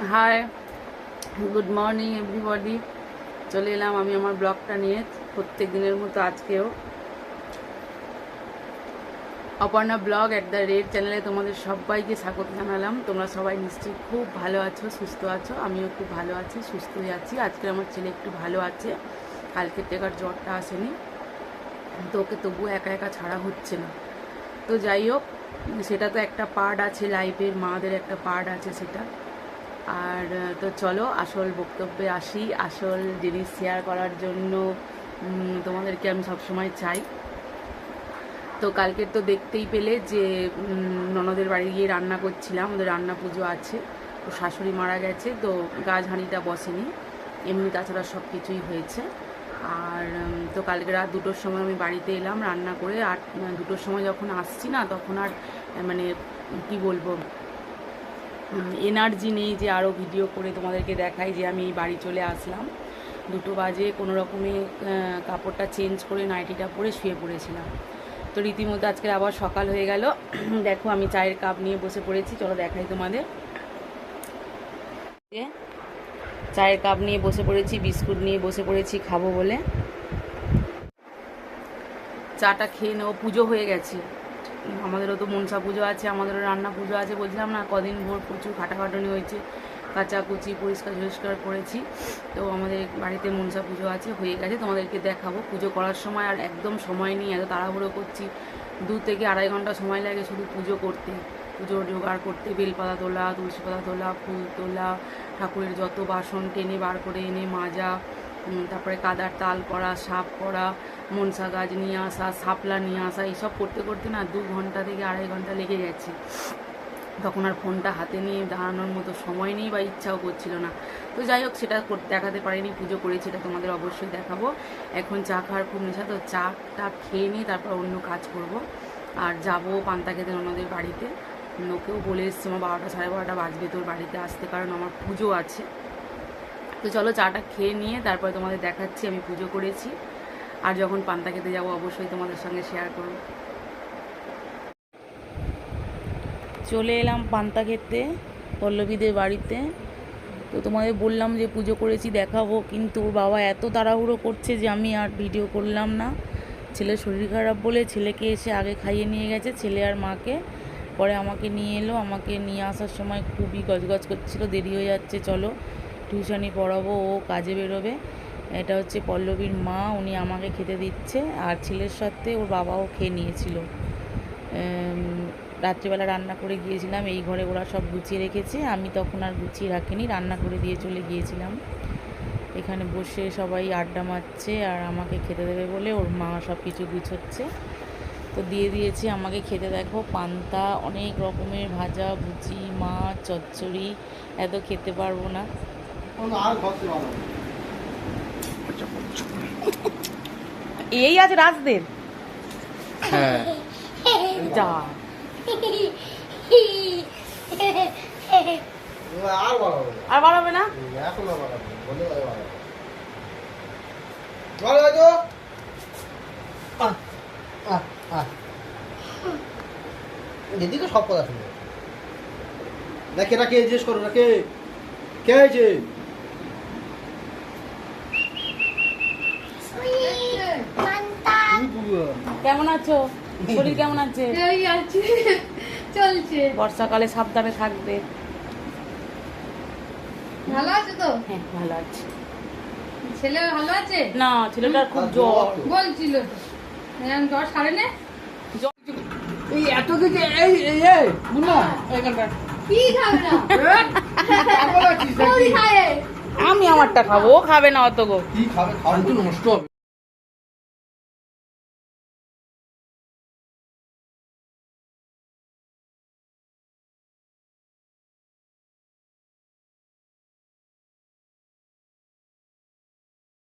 Hi good morning everybody চলে এলাম আমি আমার ব্লগটা নিয়ে প্রত্যেক দিনের মতো আজকেও। Aparna blog at the red চ্যানেলে তোমাদের সবাইকে স্বাগত জানালাম। তোমরা সবাই নিশ্চয়ই খুব ভালো আছো, সুস্থ আছো। আমিও খুব ভালো আছি, সুস্থই আছি। আজকে আমার ছেলে একটু ভালো আছে। কালকে টেকার জ্বরটা আসেনি। তো ওকে তবুও একা একা ছাড়া হচ্ছে না। তো যাই হোক, সেটা তো একটা পার্ট আছে লাইফের মাদের একটা পার্ট আছে সেটা। আর তো চলো, আসল বক্তব্যে আসি। আসল জিনিস শেয়ার করার জন্য তোমাদেরকে আমি সবসময় চাই। তো কালকে তো দেখতেই পেলে যে ননদের বাড়ি গিয়ে রান্না করছিলাম, ওদের রান্না পুজো আছে। তো শাশুড়ি মারা গেছে, তো গাছ হাঁড়িটা বসেনি। এমনি তাছাড়া সব কিছুই হয়েছে। আর তো কালকে রাত দুটোর সময় আমি বাড়িতে এলাম রান্না করে, আর দুটোর সময় যখন আসছি না, তখন আর মানে কি বলব এনার্জি নেই যে আরও ভিডিও করে তোমাদেরকে দেখাই যে আমি বাড়ি চলে আসলাম। দুটো বাজে, কোনো রকমে কাপড়টা চেঞ্জ করে নাইটিটা পরে শুয়ে পড়েছিলাম। তো রীতিমতো আজকে আবার সকাল হয়ে গেল। দেখো আমি চায়ের কাপ নিয়ে বসে পড়েছি, চলো দেখাই তোমাদের। চায়ের কাপ নিয়ে বসে পড়েছি, বিস্কুট নিয়ে বসে পড়েছি, খাব বলে। চাটা খেয়ে নেব, পুজো হয়ে গেছে। আমাদেরও তো মনসা পুজো আছে, আমাদেরও রান্না পুজো আছে। বলছিলাম না, কদিন ভোর প্রচুর খাটাখাটনি হয়েছে, কাচাকুচি পরিষ্কার পরিষ্কার করেছি। তো আমাদের বাড়িতে মনসা পুজো আছে, হয়ে গেছে, তোমাদেরকে দেখাবো। পুজো করার সময় আর একদম সময় নেই, এত তাড়াহুড়ো করছি। দু থেকে আড়াই ঘণ্টা সময় লাগে শুধু পুজো করতে। পুজোর জোগাড় করতে, বেলপাতা তোলা, তুলসী পাতা তোলা, ফুল তোলা, ঠাকুরের যত বাসন টেনে বার করে এনে মাজা তারপরে কাদার তাল করা সাপ করা মনসা গাছ নিয়ে আসা, শাপলা নিয়ে আসা, এইসব করতে করতে না দু ঘণ্টা থেকে আড়াই ঘণ্টা লেগে গেছে। তখন আর ফোনটা হাতে নিয়ে দাঁড়ানোর মতো সময় নেই বা ইচ্ছাও করছিল না। তো যাই হোক, সেটা দেখাতে পারিনি, পুজো করেছি, এটা তোমাদের অবশ্যই দেখাবো। এখন চা খাওয়ার খুব নেশা, তো চাটা খেয়ে নিয়ে তারপর অন্য কাজ করব। আর যাব পান্তা খেতে ওনাদের বাড়িতে। ওকেও বলে এসছি, আমার বারোটা, সাড়ে বারোটা বাজবে তোর বাড়িতে আসতে, কারণ আমার পুজো আছে। তো চলো চাটা খেয়ে নিয়ে তারপরে তোমাদের দেখাচ্ছি, আমি পুজো করেছি। আর যখন পান্তা খেতে যাব, অবশ্যই তোমাদের সঙ্গে শেয়ার করব। চলে এলাম পান্তা খেতে পল্লবীদের বাড়িতে। তো তোমাদের বললাম যে পুজো করেছি, দেখাবো, কিন্তু ওর বাবা এত তাড়াহুড়ো করছে যে আমি আর ভিডিও করলাম না। ছেলের শরীর খারাপ বলে ছেলেকে এসে আগে খাইয়ে নিয়ে গেছে, ছেলে আর মাকে। পরে আমাকে নিয়ে এলো, আমাকে নিয়ে আসার সময় খুবই গজগজ করছিল, দেরি হয়ে যাচ্ছে, চলো। টিউশনি পড়াবো, ও কাজে বেরোবে। এটা হচ্ছে পল্লবীর মা, উনি আমাকে খেতে দিচ্ছে। আর ছেলের সাথে ওর বাবাও খেয়ে নিয়েছিল। রাত্রিবেলা রান্না করে গিয়েছিলাম, এই ঘরে ওরা সব গুছিয়ে রেখেছে। আমি তখন আর গুছিয়ে রাখিনি, রান্না করে দিয়ে চলে গিয়েছিলাম। এখানে বসে সবাই আড্ডা মারছে আর আমাকে খেতে দেবে বলে ওর মা সব কিছু গুছোচ্ছে। তো দিয়ে দিয়েছি আমাকে খেতে। দেখো, পান্তা, অনেক রকমের ভাজা ভুচি মাছ, চচ্চড়ি, এত খেতে পারব না। এই আছে রাজদের? হ্যাঁ। যা। আর বাড়াবো না? আছো। এদিকে সব কথা শুনবে। না কে না কে জিজ্ঞেস করো না কে? কে হয়েছে কি বুড়ো? কেমন আছো? শরীর কেমন আছে? এই আছে। চলছে। বর্ষাকালে সাবধানে থাকবে। ভালো আছে তো? হ্যাঁ ভালো আছে। ছেলে ভালো আছে? না ছেলেটার খুব জ্বর। বলছিল। তো জ্বর সারে নে। এই এত কিছু এই এই এই বুনো এখানটা কি খাবে না? খায়? আমি আমারটা খাব ও খাবে না অত গো। কি খাবে? খাওয়া তো নষ্ট হবে।